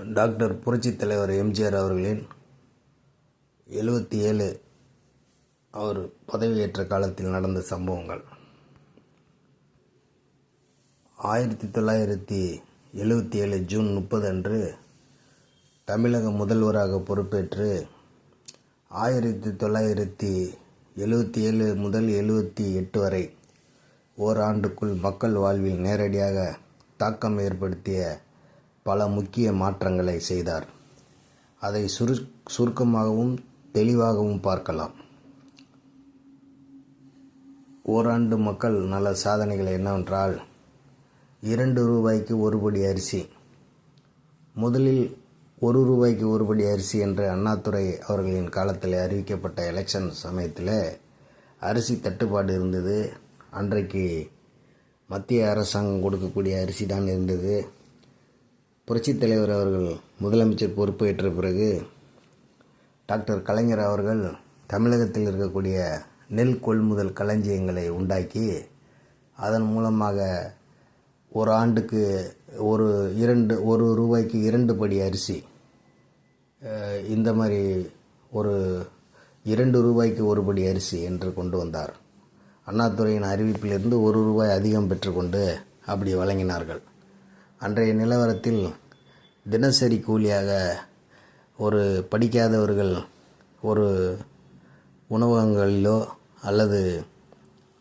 Doctor புரட்சித் தலைவர் எம்ஜிஆர் அவர்களின் எழுபத்தி ஏழு அவர் பதவியேற்ற காலத்தில் நடந்த சம்பவங்கள். ஆயிரத்தி தொள்ளாயிரத்தி எழுபத்தி ஏழு ஜூன் முப்பது அன்று தமிழக முதல்வராக பொறுப்பேற்று ஆயிரத்தி தொள்ளாயிரத்தி எழுபத்தி ஏழு முதல் எழுபத்தி எட்டு வரை ஓராண்டுக்குள் மக்கள் வாழ்வில் நேரடியாக தாக்கம் ஏற்படுத்திய பல முக்கிய மாற்றங்களை செய்தார். அதை சுரு சுருக்கமாகவும் தெளிவாகவும் பார்க்கலாம். ஓராண்டு மக்கள் நல்ல சாதனைகள் என்னவென்றால் இரண்டு ரூபாய்க்கு ஒரு படி அரிசி முதலில் ஒரு ரூபாய்க்கு ஒரு படி அரிசி என்று அண்ணாதுரை அவர்களின் காலத்தில் அறிவிக்கப்பட்ட எலெக்ஷன் சமயத்தில் அரிசி தட்டுப்பாடு இருந்தது. அன்றைக்கு மத்திய அரசாங்கம் கொடுக்கக்கூடிய அரிசி தான் இருந்தது. புரட்சித் தலைவர் அவர்கள் முதலமைச்சர் பொறுப்பேற்ற பிறகு டாக்டர் கலைஞர் அவர்கள் தமிழகத்தில் இருக்கக்கூடிய நெல் கொள்முதல் களஞ்சியங்களை உண்டாக்கி அதன் மூலமாக ஒரு ஆண்டுக்கு ஒரு இரண்டு ஒரு ரூபாய்க்கு இரண்டு படி அரிசி இந்த மாதிரி ஒரு இரண்டு ரூபாய்க்கு ஒரு படி அரிசி என்று கொண்டு வந்தார். அண்ணாதுறையின் அறிவிப்பிலிருந்து ஒரு ரூபாய் அதிகம் பெற்றுக்கொண்டு அப்படி வழங்கினார்கள். அன்றைய நிலவரத்தில் தினசரி கூலியாக ஒரு படிக்காதவர்கள் ஒரு உணவகங்களிலோ அல்லது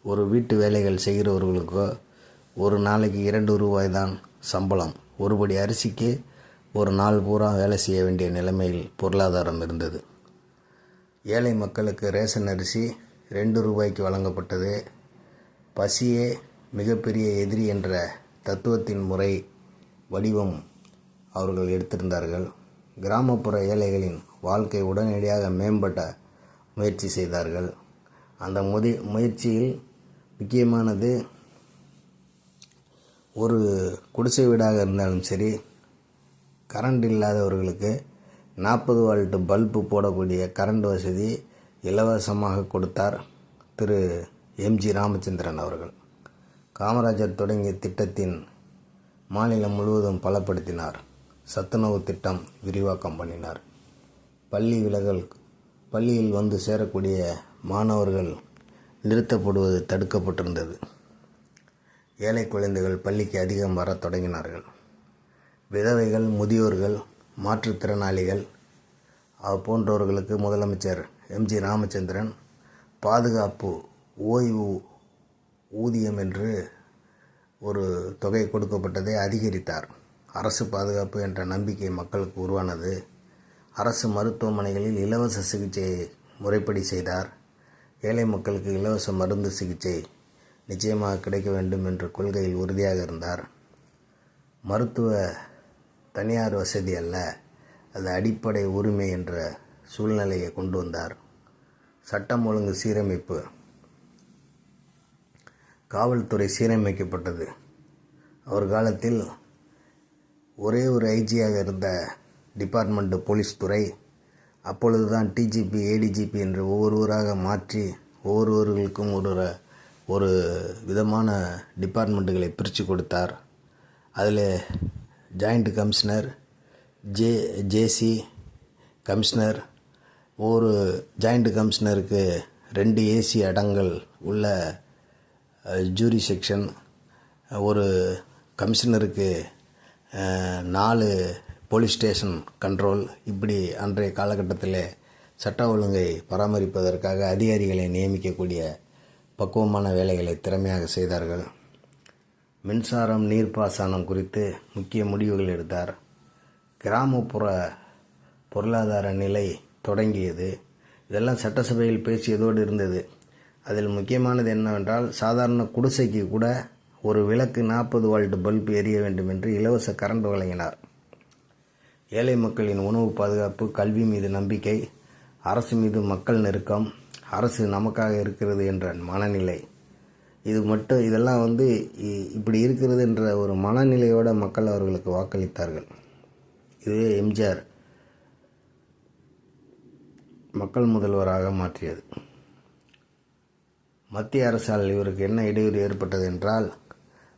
ஒரு வீட்டு வேலைகள் செய்கிறவர்களுக்கோ ஒரு நாளைக்கு இரண்டு ரூபாய் தான் சம்பளம். ஒருபடி அரிசிக்கு ஒரு நாள் பூரா வேலை செய்ய வேண்டிய நிலைமையில் பொருளாதாரம் இருந்தது. ஏழை மக்களுக்கு ரேஷன் அரிசி ரெண்டு ரூபாய்க்கு வழங்கப்பட்டது. பசியே மிகப்பெரிய எதிரி என்ற தத்துவத்தின் முறை வடிவம் அவர்கள் எடுத்திருந்தார்கள். கிராமப்புற ஏழைகளின் வாழ்க்கை உடனடியாக மேம்பட்ட முயற்சி செய்தார்கள். அந்த முதி முயற்சியில் முக்கியமானது ஒரு குடிசை வீடாக இருந்தாலும் சரி கரண்ட் இல்லாதவர்களுக்கு நாற்பது வால்ட் பல்பு போடக்கூடிய கரண்ட் வசதி இலவசமாக கொடுத்தார் திரு எம்ஜி ராமச்சந்திரன் அவர்கள். காமராஜர் தொடங்கிய திட்டத்தின் மாநிலம் முழுவதும் பலப்படுத்தினார். சத்துணவு திட்டம் விரிவாக்கம் பண்ணினார். பள்ளி விலகல் பள்ளியில் வந்து சேரக்கூடிய மாணவர்கள் நிறுத்தப்படுவது தடுக்கப்பட்டிருந்தது. ஏழை குழந்தைகள் பள்ளிக்கு அதிகம் வரத் தொடங்கினார்கள். விதவைகள் முதியோர்கள் மாற்றுத்திறனாளிகள் அது போன்றவர்களுக்கு முதலமைச்சர் எம்ஜி ராமச்சந்திரன் பாதுகாப்பு ஓய்வு ஊதியம் என்று ஒரு தொகை கொடுக்கப்பட்டதை அதிகரித்தார். அரசு பாதுகாப்பு என்ற நம்பிக்கை மக்களுக்கு உருவானது. அரசு மருத்துவமனைகளில் இலவச சிகிச்சையை முறைப்படி செய்தார். ஏழை மக்களுக்கு இலவச மருந்து சிகிச்சை நிச்சயமாக கிடைக்க வேண்டும் என்ற கொள்கையில் உறுதியாக இருந்தார். மருத்துவ தனியார் வசதி அல்ல அது அடிப்படை உரிமை என்ற சூழ்நிலையை கொண்டு வந்தார். சட்டம் ஒழுங்கு சீரமைப்பு காவல்துறை சீரமைக்கப்பட்டது. அவர் காலத்தில் ஒரே ஒரு ஐஜியாக இருந்த டிபார்ட்மெண்ட் போலீஸ் துறை அப்பொழுது தான் டிஜிபி ஏடிஜிபி என்று ஒவ்வொருவராக மாற்றி ஒவ்வொருவர்களுக்கும் ஒரு ஒரு விதமான டிபார்ட்மெண்ட்டுகளை பிரித்து கொடுத்தார். அதில் joint commissioner J JC commissioner ஒரு ஜாயிண்ட் கமிஷனருக்கு ரெண்டு ஏசி அடங்கல் உள்ள ஜூரி செக்ஷன் ஒரு கமிஷனருக்கு நாலு போலீஸ் ஸ்டேஷன் கண்ட்ரோல் இப்படி அன்றைய காலகட்டத்தில் சட்ட ஒழுங்கை பராமரிப்பதற்காக அதிகாரிகளை நியமிக்கக்கூடிய பக்குவமான வேலைகளை திறமையாக செய்தார்கள். மின்சாரம் நீர்ப்பாசனம் குறித்து முக்கிய முடிவுகள் எடுத்தார். கிராமப்புற பொருளாதார நிலை தொடங்கியது. இதெல்லாம் சட்டசபையில் பேசியதோடு இருந்தது. அதில் முக்கியமானது என்னவென்றால் சாதாரண குடிசைக்கு கூட ஒரு விளக்கு நாற்பது வால்ட் பல்பு எரிய வேண்டும் என்று இலவச கரண்ட் வழங்கினார். ஏழை மக்களின் உணவு பாதுகாப்பு கல்வி மீது நம்பிக்கை அரசு மீது மக்கள் நெருக்கம் அரசு நமக்காக இருக்கிறது என்ற மனநிலை. இது மட்டும் இதெல்லாம் வந்து இ- இப்படி இருக்கிறது என்ற ஒரு மனநிலையோட மக்கள் அவர்களுக்கு வாக்களித்தார்கள். இதுவே எம்ஜிஆர் மக்கள் முதல்வராக மாற்றியது. மத்திய அரசால் இவருக்கு என்ன இடையூறு ஏற்பட்டது என்றால்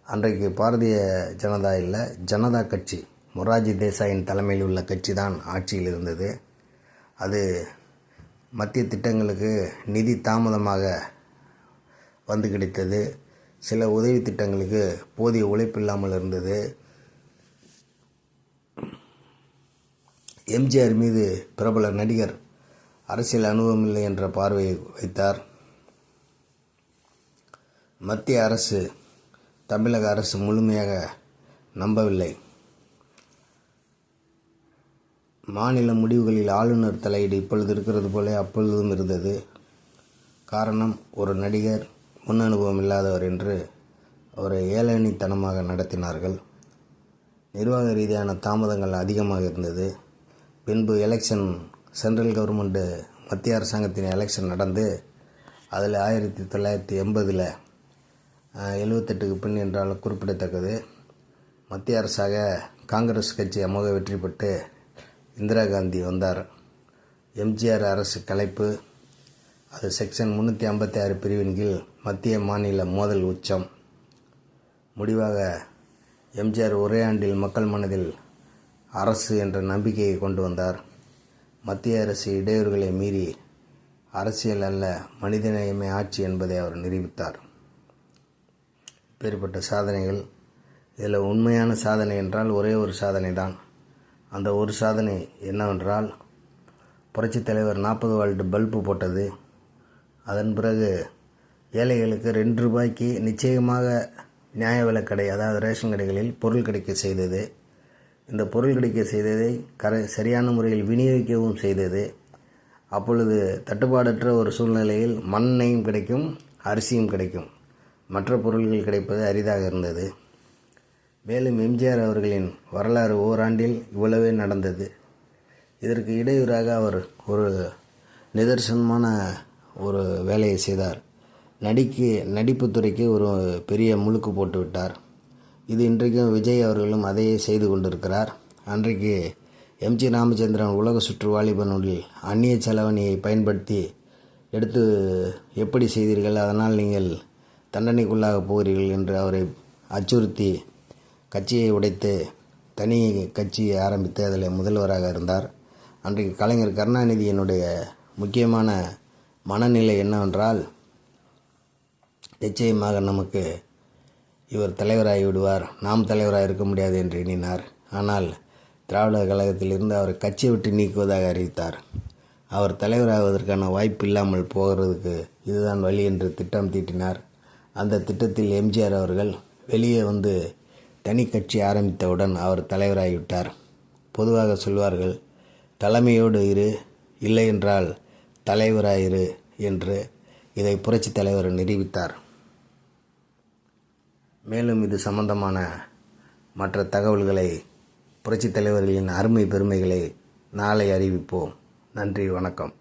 அன்றைக்கு பாரதிய ஜனதா இல்லை ஜனதா கட்சி மொராஜி தேசாயின் தலைமையில் உள்ள கட்சி தான் ஆட்சியில் இருந்தது. அது மத்திய திட்டங்களுக்கு நிதி தாமதமாக வந்து கிடைத்தது. சில உதவி திட்டங்களுக்கு போதிய உழைப்பு இல்லாமல் இருந்தது. எம்ஜிஆர் மீது பிரபல நடிகர் அரசியல் அனுபவம் இல்லை என்ற பார்வையை வைத்தார். மத்திய அரசு தமிழக அரசு முழுமையாக நம்பவில்லை. மாநில முடிவுகளில் ஆளுநர் தலையீடு இப்பொழுது இருக்கிறது போல அப்பொழுதும் இருந்தது. காரணம் ஒரு நடிகர் முன் அனுபவம் இல்லாதவர் என்று அவரை ஏளனித்தனமாக நடத்தினார்கள். நிர்வாக ரீதியான தாமதங்கள் அதிகமாக இருந்தது. பின்பு எலெக்ஷன் சென்ட்ரல் கவர்மெண்ட்டு மத்திய அரசாங்கத்தின் எலெக்ஷன் நடந்து அதில் ஆயிரத்தி தொள்ளாயிரத்தி எண்பதில் எழுபத்தெட்டுக்கு பின் என்றாலும் குறிப்பிடத்தக்கது. மத்திய அரசாக காங்கிரஸ் கட்சி அமோக வெற்றி பெற்று இந்திரா காந்தி வந்தார். எம்ஜிஆர் அரசு கலைப்பு. அது செக்ஷன் முந்நூற்றி ஐம்பத்தி ஆறு பிரிவின் கீழ் மத்திய மாநில மோதல் உச்சம். முடிவாக எம்ஜிஆர் ஒரே ஆண்டில் மக்கள் மனதில் அரசு என்ற நம்பிக்கையை கொண்டு வந்தார். மத்திய அரசு இடையூறுகளை மீறி அரசியல் அல்ல மனிதநேயமே ஆட்சி என்பதை அவர் நிரூபித்தார். அப்பேற்பட்ட சாதனைகள். இதில் உண்மையான சாதனை என்றால் ஒரே ஒரு சாதனை தான். அந்த ஒரு சாதனை என்னவென்றால் புரட்சித் தலைவர் நாற்பது வால்ட் பல்பு போட்டது. அதன் பிறகு ஏழைகளுக்கு ரெண்டு ரூபாய்க்கு நிச்சயமாக நியாய விலைக்கடை அதாவது ரேஷன் கடைகளில் பொருள் கிடைக்க செய்தது. இந்த பொருள் கிடைக்க செய்ததை கரை சரியான முறையில் விநியோகிக்கவும் செய்தது. அப்பொழுது தட்டுப்பாடற்ற ஒரு சூழ்நிலையில் மண்ணையும் கிடைக்கும் அரிசியும் கிடைக்கும். மற்ற பொருள்கள் கிடைப்பது அரிதாக இருந்தது. மேலும் எம்ஜிஆர் அவர்களின் வரலாறு ஓராண்டில் இவ்வளவே நடந்தது. இதற்கு இடையூறாக அவர் ஒரு நிதர்சனமான ஒரு வேலையை செய்தார். நடிக்கு நடிப்புத்துறைக்கு ஒரு பெரிய முழுக்கு போட்டு விட்டார். இது இன்றைக்கும் விஜய் அவர்களும் அதையே செய்து கொண்டிருக்கிறார். அன்றைக்கு எம்ஜி ராமச்சந்திரன் உலக சுற்று வாலிபனுடைய அந்நிய செலவணியை பயன்படுத்தி எடுத்து எப்படி செய்தீர்கள் அதனால் நீங்கள் தண்டனைக்குள்ளாக போகிறீர்கள் என்று அவரை அச்சுறுத்தி கட்சியை உடைத்து தனி கட்சியை ஆரம்பித்து அதில் முதல்வராக இருந்தார். அன்றைக்கு கலைஞர் கருணாநிதியினுடைய முக்கியமான மனநிலை என்னவென்றால் நிச்சயமாக நமக்கு இவர் தலைவராகி விடுவார். நாம் தலைவராக இருக்க முடியாது என்று எண்ணினார். ஆனால் திராவிட கழகத்திலிருந்து அவர் கட்சியை விட்டு நீக்குவதாக அறிவித்தார். அவர் தலைவராகுவதற்கான வாய்ப்பு இல்லாமல் போகிறதுக்கு இதுதான் வழி என்று திட்டம் தீட்டினார். அந்த திட்டத்தில் எம்ஜிஆர் அவர்கள் வெளியே வந்து தனி கட்சி ஆரம்பித்தவுடன் அவர் தலைவராகிவிட்டார். பொதுவாக சொல்வார்கள் தலைமையோடு இரு இல்லை என்றால் தலைவராயிரு என்று இதை புரட்சித் தலைவர் நிரூபித்தார். மேலும் இது சம்பந்தமான மற்ற தகவல்களை புரட்சித் தலைவர்களின் அருமை பெருமைகளை நாளை அறிவிப்போம். நன்றி வணக்கம்.